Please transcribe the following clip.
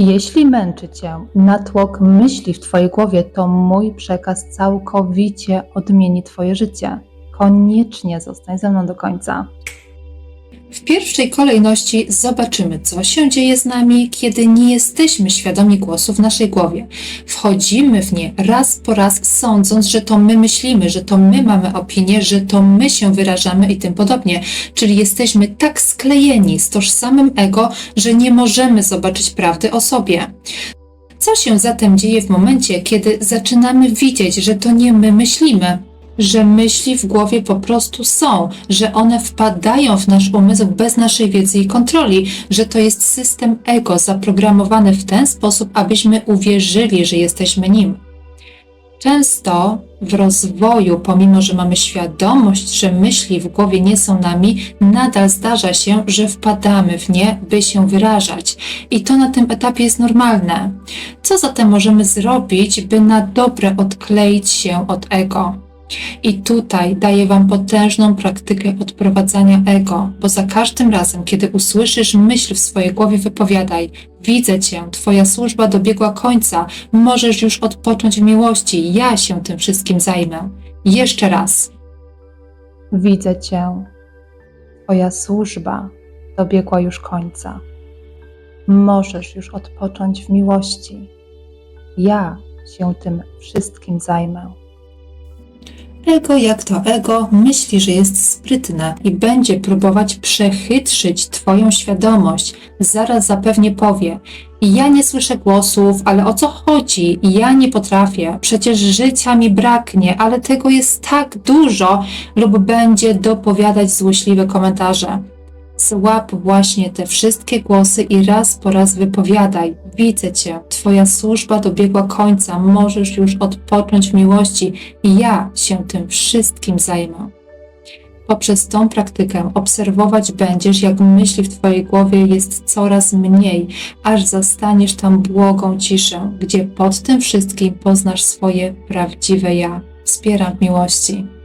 Jeśli męczy Cię natłok myśli w Twojej głowie, to mój przekaz całkowicie odmieni Twoje życie. Koniecznie zostań ze mną do końca. W pierwszej kolejności zobaczymy, co się dzieje z nami, kiedy nie jesteśmy świadomi głosu w naszej głowie. Wchodzimy w nie raz po raz, sądząc, że to my myślimy, że to my mamy opinię, że to my się wyrażamy i tym podobnie. Czyli jesteśmy tak sklejeni z tożsamym ego, że nie możemy zobaczyć prawdy o sobie. Co się zatem dzieje w momencie, kiedy zaczynamy widzieć, że to nie my myślimy? Że myśli w głowie po prostu są, że one wpadają w nasz umysł bez naszej wiedzy i kontroli, że to jest system ego zaprogramowany w ten sposób, abyśmy uwierzyli, że jesteśmy nim. Często w rozwoju, pomimo że mamy świadomość, że myśli w głowie nie są nami, nadal zdarza się, że wpadamy w nie, by się wyrażać. I to na tym etapie jest normalne. Co zatem możemy zrobić, by na dobre odkleić się od ego? I tutaj daję Wam potężną praktykę odprowadzania ego, bo za każdym razem, kiedy usłyszysz myśl w swojej głowie, wypowiadaj: Widzę Cię, Twoja służba dobiegła końca, możesz już odpocząć w miłości, ja się tym wszystkim zajmę. Jeszcze raz. Widzę Cię. Twoja służba dobiegła już końca. Możesz już odpocząć w miłości. Ja się tym wszystkim zajmę. Ego jak to ego myśli, że jest sprytne i będzie próbować przechytrzyć Twoją świadomość. Zaraz zapewnie powie: Ja nie słyszę głosów, ale o co chodzi? Ja nie potrafię, przecież życia mi braknie, ale tego jest tak dużo, lub będzie dopowiadać złośliwe komentarze. Złap właśnie te wszystkie głosy i raz po raz wypowiadaj: Widzę Cię, Twoja służba dobiegła końca, możesz już odpocząć w miłości i ja się tym wszystkim zajmę. Poprzez tą praktykę obserwować będziesz, jak myśli w Twojej głowie jest coraz mniej, aż zastaniesz tam błogą ciszę, gdzie pod tym wszystkim poznasz swoje prawdziwe ja. Wspieram miłości.